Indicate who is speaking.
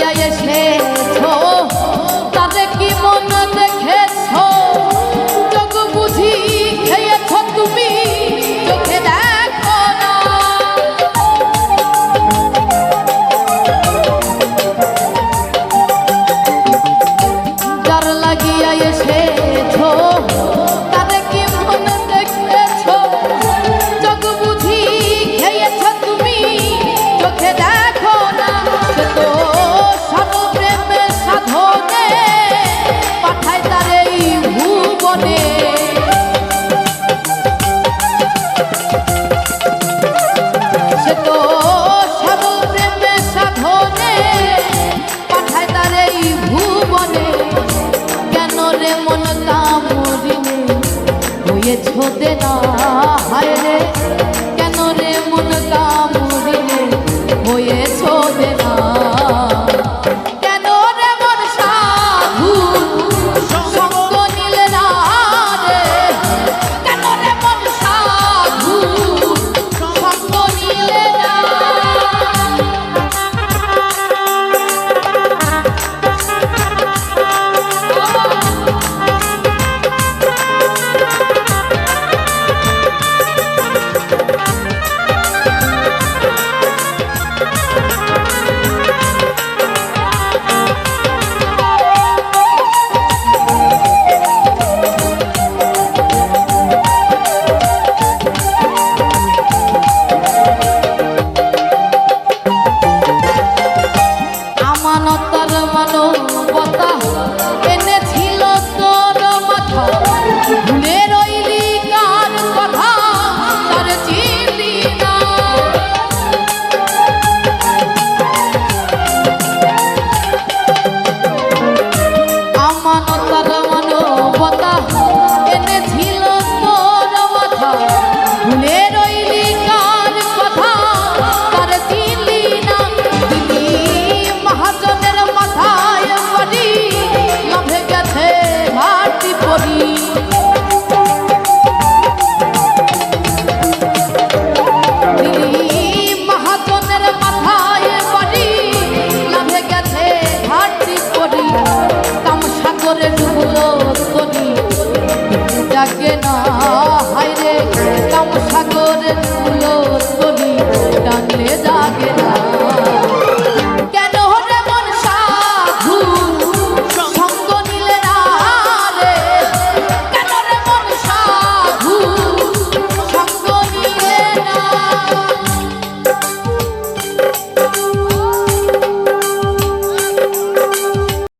Speaker 1: দিয়া এসেছ? তাতে কি মন দেখেছ? চোখ বুঝি খেয়েছ তুমি? চোখে দেখো না। যার লাগিয়া এসেছ চোখ বুঝি খেয়েছ তুমি? চোখে দেখ ছোটে না।